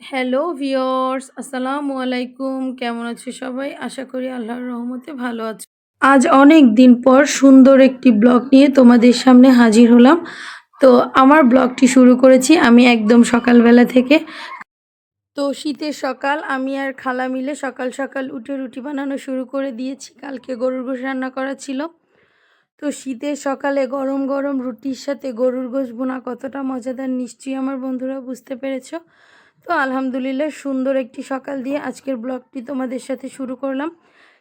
Hello viewers আসসালামু আলাইকুম কেমন আছো সবাই? আশা করি আল্লাহর রহমতে ভালো আছো। আজ অনেক দিন পর সুন্দর একটি ব্লগ নিয়ে তোমাদের সামনে হাজির হলাম। তো আমার ব্লগটি শুরু করেছি আমি একদম সকালবেলা থেকে। তো শীতের সকাল, আমি আর খালা মিলে সকাল সকাল উঠে রুটি বানানো শুরু করে দিয়েছি। কালকে গরুর গোশ রান্না করা ছিল। তো শীতের সকালে গরম গরম রুটির সাথে গরুর গোশ বোনা কতটা মজাদার, নিশ্চয়ই আমার বন্ধুরা বুঝতে পেরেছ। তো আলহামদুলিল্লাহ সুন্দর একটি সকাল দিয়ে আজকের ব্লগটি তোমাদের সাথে শুরু করলাম।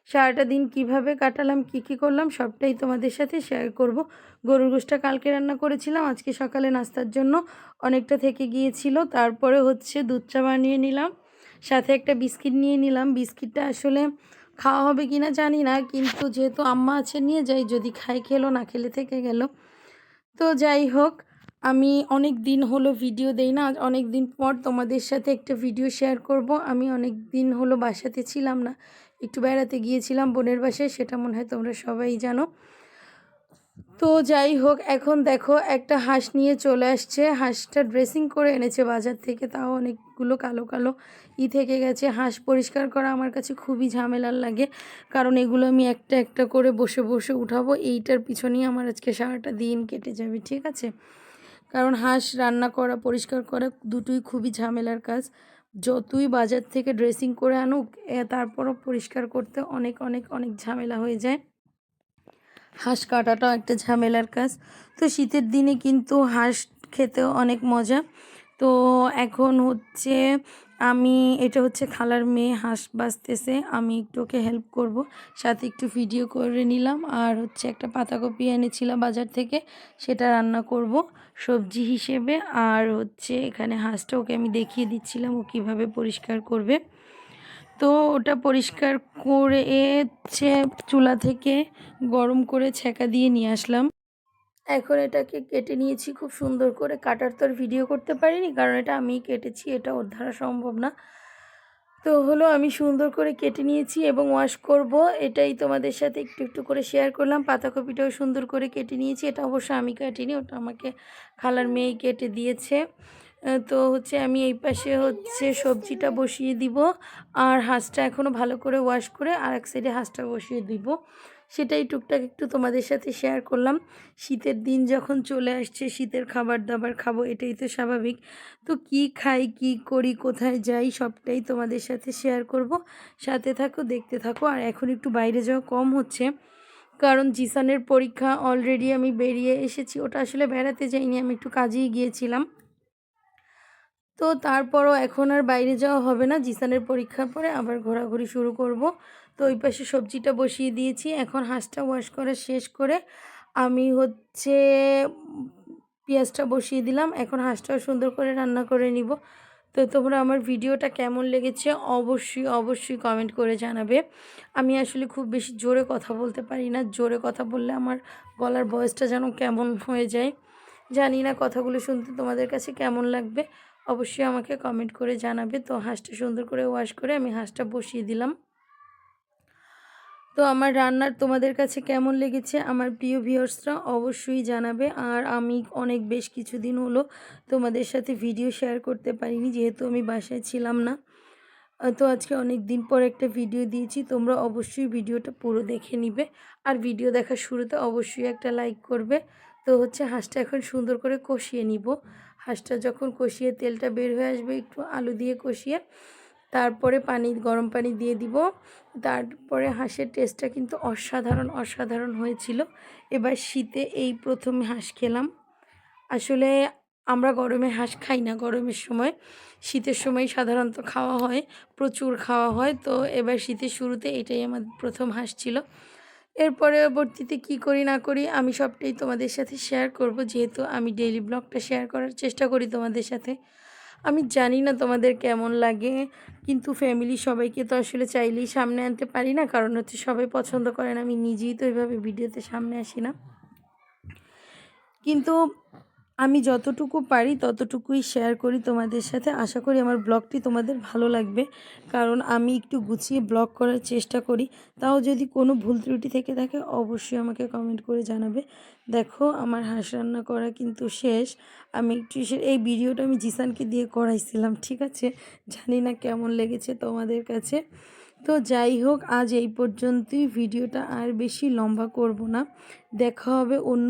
সারাটা দিন কীভাবে কাটালাম, কি কি করলাম, সবটাই তোমাদের সাথে শেয়ার করব। গরুর গোষ্ঠটা কালকে রান্না করেছিলাম, আজকে সকালে নাস্তার জন্য অনেকটা থেকে গিয়েছিল, তারপরে হচ্ছে দুধ চা বানিয়ে নিলাম, সাথে একটা বিস্কিট নিয়ে নিলাম। বিস্কিটটা আসলে খাওয়া হবে কি না জানি না, কিন্তু যেহেতু আম্মা আছে নিয়ে যাই, যদি খাই খেলো, না খেলে থেকে গেল। তো যাই হোক আমি অনেক দিন হলো ভিডিও দেই না, অনেক দিন পর তোমাদের সাথে একটা ভিডিও শেয়ার করব। আমি অনেক দিন হলো বাসাতে ছিলাম না, একটু বেড়াতে গিয়েছিলাম বোনের বাসায়, সেটা মনে হয় তোমরা সবাই জানো। তো যাই হোক, এখন দেখো একটা হাঁস নিয়ে চলে আসছে। হাঁসটা ড্রেসিং করে এনেছে বাজার থেকে, তাও অনেকগুলো কালো কালো ই থেকে গেছে। হাঁস পরিষ্কার করা আমার কাছে খুবই ঝামেলার লাগে, কারণ এগুলো আমি একটা একটা করে বসে বসে উঠাবো। এইটার পিছনেই আমার আজকে সারাটা দিন কেটে যাবে, ঠিক আছে? কারণ হাঁস রান্না করা, পরিষ্কার করা দুটোই খুবই ঝামেলার কাজ। যতই বাজার থেকে ড্রেসিং করে আনুক তারপরও পরিষ্কার করতে অনেক অনেক অনেক ঝামেলা হয়ে যায়। হাঁস কাটাটাও একটা ঝামেলার কাজ। তো শীতের দিনে কিন্তু হাঁস খেতেও অনেক মজা। তো এখন হচ্ছে আমি, এটা হচ্ছে খালার মেয়ে হাঁস বাঁচতেছে, আমি একটু ওকে হেল্প করব। সাথে একটু ভিডিও করে নিলাম, আর হচ্ছে একটা পাতাকপি এনেছিলাম বাজার থেকে, সেটা রান্না করব সবজি হিসেবে। আর হচ্ছে এখানে হাঁসটা ওকে আমি দেখিয়ে দিচ্ছিলাম, ও কীভাবে পরিষ্কার করবে। তো ওটা পরিষ্কার করে হচ্ছে চুলা থেকে গরম করে ছেঁকা দিয়ে নিয়ে আসলাম। এখন এটাকে কেটে নিয়েছি খুব সুন্দর করে। কাটার তো আর ভিডিও করতে পারিনি, কারণ এটা আমি কেটেছি, এটা ওর ধারা সম্ভব না। তো হলো আমি সুন্দর করে কেটে নিয়েছি এবং ওয়াশ করব। এটাই তোমাদের সাথে একটু একটু করে শেয়ার করলাম। পাতাকপিটাও সুন্দর করে কেটে নিয়েছি। এটা অবশ্য আমি কাটিনি, ওটা আমাকে খালার মেয়ে কেটে দিয়েছে। তো হচ্ছে আমি এই পাশে হচ্ছে সবজিটা বসিয়ে দিব আর হাঁসটা এখনও ভালো করে ওয়াশ করে আর এক সাইডে হাঁসটা বসিয়ে দিব। সেটাই টুকটাক একটু তোমাদের সাথে শেয়ার করলাম। শীতের দিন যখন চলে আসছে, শীতের খাবার দাবার খাব, এটাই তো স্বাভাবিক। তো কি খাই, কি করি, কোথায় যাই, সবটাই তোমাদের সাথে শেয়ার করব। সাথে থাকো, দেখতে থাকো। আর এখন একটু বাইরে যাওয়া কম হচ্ছে, কারণ জিসানের পরীক্ষা অলরেডি আমি বেরিয়ে এসেছি। ওটা আসলে বেড়াতে যাইনি, আমি একটু কাজেই গিয়েছিলাম। তো তারপরও এখন আর বাইরে যাওয়া হবে না। জিসানের পরীক্ষার পরে আবার ঘোরাঘুরি শুরু করব। তো ওই পাশে সবজিটা বসিয়ে দিয়েছি। এখন হাঁসটা ওয়াশ করা শেষ করে আমি হচ্ছে পেঁয়াজটা বসিয়ে দিলাম। এখন হাঁসটাও সুন্দর করে রান্না করে নিব। তো তোমরা আমার ভিডিওটা কেমন লেগেছে অবশ্যই অবশ্যই কমেন্ট করে জানাবে। আমি আসলে খুব বেশি জোরে কথা বলতে পারি না। জোরে কথা বললে আমার গলার বয়সটা যেন কেমন হয়ে যায়। জানি না কথাগুলো শুনতে তোমাদের কাছে কেমন লাগবে। অবশ্যই আমাকে কমেন্ট করে জানাবে। তো হাঁসটা সুন্দর করে ওয়াশ করে আমি হাঁসটা বসিয়ে দিলাম। তো আমার রান্নার তোমাদের কাছে কেমন লেগেছে আমার প্রিয় ভিউয়ার্সরা অবশ্যই জানাবে। আর আমি অনেক বেশ কিছুদিন হলো তোমাদের সাথে ভিডিও শেয়ার করতে পারিনি, যেহেতু আমি বাসায় ছিলাম না। তো আজকে অনেক দিন পর একটা ভিডিও দিয়েছি, তোমরা অবশ্যই ভিডিওটা পুরো দেখে নিবে। আর ভিডিও দেখার শুরুতে অবশ্যই একটা লাইক করবে। তো হচ্ছে হাঁসটা এখন সুন্দর করে কষিয়ে নিব। হাঁসটা যখন কষিয়ে তেলটা বের হয়ে আসবে, একটু আলু দিয়ে কষিয়ে তারপরে পানি, গরম পানি দিয়ে দিব। তারপরে হাঁসের টেস্টটা কিন্তু অসাধারণ অসাধারণ হয়েছিল। এবার শীতে এই প্রথম হাঁস খেলাম। আসলে আমরা গরমে হাঁস খাই না, গরমের সময়। শীতের সময় সাধারণত খাওয়া হয়, প্রচুর খাওয়া হয়। তো এবার শীতের শুরুতে এটাই আমার প্রথম হাঁস ছিল। এর পরবর্তীতে কি করি, না করি, আমি সবটাই তোমাদের সাথে শেয়ার করব। যেহেতু আমি ডেইলি ব্লগটা শেয়ার করার চেষ্টা করি তোমাদের সাথে। আমি জানি না তোমাদের কেমন লাগে, কিন্তু ফ্যামিলি সবাইকে তো আসলে চাইলেই সামনে আনতে পারি না। কারণ হচ্ছে সবাই পছন্দ করেন আমি নিজেই তো এইভাবে ভিডিওতে সামনে আসি না। কিন্তু আমি যতটুকু পারি ততটুকুই শেয়ার করি তোমাদের সাথে। আশা করি আমার ব্লগটি তোমাদের ভালো লাগবে। কারণ আমি একটু গুছিয়ে ব্লগ করার চেষ্টা করি। তাও যদি কোনো ভুল ত্রুটি থেকে থাকে, অবশ্যই আমাকে কমেন্ট করে জানাবে। দেখো, আমার হাঁস রান্না করা কিন্তু শেষ। আমি একটু এই ভিডিওটা আমি জিসানকে দিয়ে করাইছিলাম, ঠিক আছে? জানি না কেমন লেগেছে তোমাদের কাছে। তো যাই হোক, আজ এই পর্যন্তই। ভিডিওটা আর বেশি লম্বা করব না। দেখা হবে অন্য